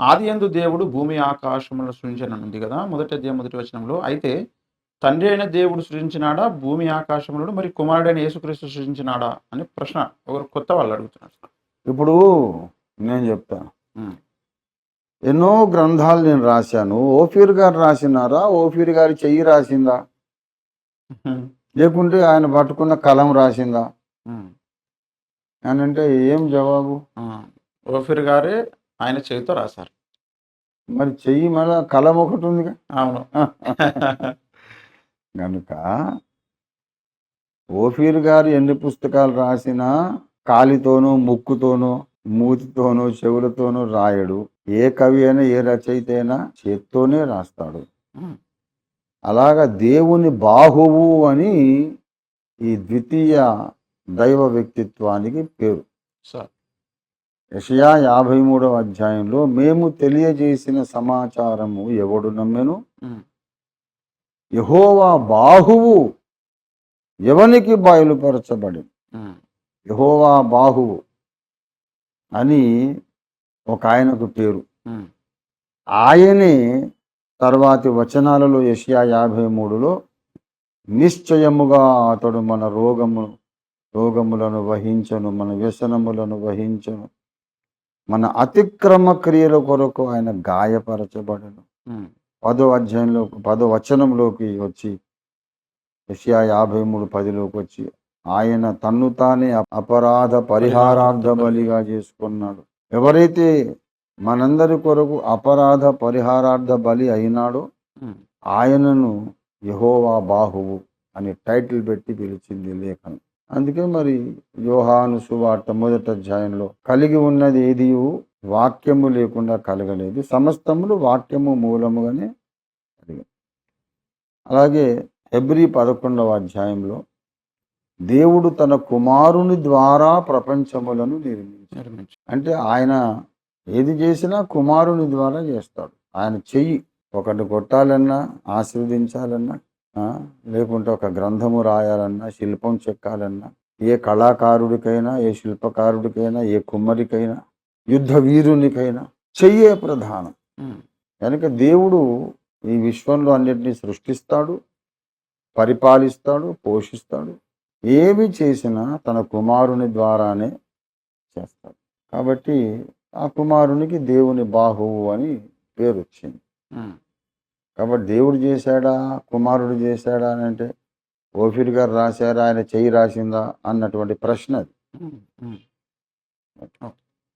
ఆది యందు దేవుడు భూమి ఆకాశములను సృజించను ఉంది కదా? మొదటి అధ్యాయం మొదటి వచనంలో అయితే తండ్రి అయిన దేవుడు సృజించినాడా? భూమి ఆకాశములను మరి కుమారుడైన యేసుక్రీస్తు సృజించినాడా? అని ప్రశ్న ఒకరు కొత్త వాళ్ళు అడుగుతున్నారు. ఇప్పుడు నేను చెప్తాను. ఎన్నో గ్రంథాలు నేను రాశాను. ఓఫీర్ గారు రాసినారా? ఓఫీర్ గారి చెయ్యి రాసిందా? లేకుంటే ఆయన పట్టుకున్న కలం రాసిందా. అని అంటే ఏం జవాబు. ఓఫిర్ గారే ఆయన చేతితో రాశారు. మరి చెయ్యి మళ్ళా కలం ఒకటి ఉందిగా. అవును. కనుక ఓఫీర్ గారు ఎన్ని పుస్తకాలు రాసినా కాలితోనూ ముక్కుతోనూ మూతితోనూ చెవులతోనూ రాయడు. ఏ కవి అయినా ఏ రచయిత అయినా చేత్తోనే రాస్తాడు. అలాగా దేవుని బాహువు అని ఈ ద్వితీయ దైవ వ్యక్తిత్వానికి పేరు. సార్ యషయా యాభై మూడవ అధ్యాయంలో మేము తెలియజేసిన సమాచారము ఎవడు నమ్మెను. యహోవా బాహువు ఎవనికి బయలుపరచబడి. యహోవా బాహువు అని ఒక ఆయనకు పేరు. ఆయనే తర్వాతి వచనాలలో యషయా యాభై మూడులో నిశ్చయముగా అతడు మన రోగము రోగములను వహించను మన వ్యసనములను వహించను మన అతిక్రమ క్రియల కొరకు ఆయన గాయపరచబడను. పదో అధ్యాయంలో పదో వచనంలోకి వచ్చి యెషయా యాభై మూడు పదిలోకి వచ్చి ఆయన తన్ను తానే అపరాధ పరిహారార్థ బలిగా చేసుకున్నాడు ఎవరైతే మనందరి కొరకు అపరాధ పరిహారార్థ బలి అయినాడో. ఆయనను యహోవా బాహువు అని టైటిల్ పెట్టి పిలిచింది లేఖనం అందుకే మరి యోహాను సువార్త మొదటి అధ్యాయంలో కలిగి ఉన్నది ఏది? వాక్యము లేకుండా కలగలేదు. సమస్తములు వాక్యము మూలముగానే కలిగాయి అలాగే ఫిబ్రి పదకొండవ అధ్యాయంలో దేవుడు తన కుమారుని ద్వారా ప్రపంచములను నిర్మించాడు. అంటే ఆయన ఏది చేసినా కుమారుని ద్వారా చేస్తాడు. ఆయన చెయ్యి. ఒకటి కొట్టాలన్నా ఆశీర్వదించాలన్నా లేకుంటే ఒక గ్రంథము రాయాలన్నా శిల్పం చెక్కాలన్నా ఏ కళాకారుడికైనా ఏ శిల్పకారుడికైనా ఏ కుమ్మరికైనా యుద్ధ వీరునికైనా చెయ్యే ప్రధానం. కనుక దేవుడు ఈ విశ్వంలో అన్నిటినీ సృష్టిస్తాడు పరిపాలిస్తాడు పోషిస్తాడు. ఏమి చేసినా తన కుమారుని ద్వారానే చేస్తాడు. కాబట్టి ఆ కుమారునికి దేవుని బాహువు అని పేరు వచ్చింది. కాబట్టి దేవుడు చేశాడా? కుమారుడు చేశాడా అని అంటే ఓఫీర్ గారు రాశారా? ఆయన చెయ్యి రాసిందా? అన్నటువంటి ప్రశ్న అది.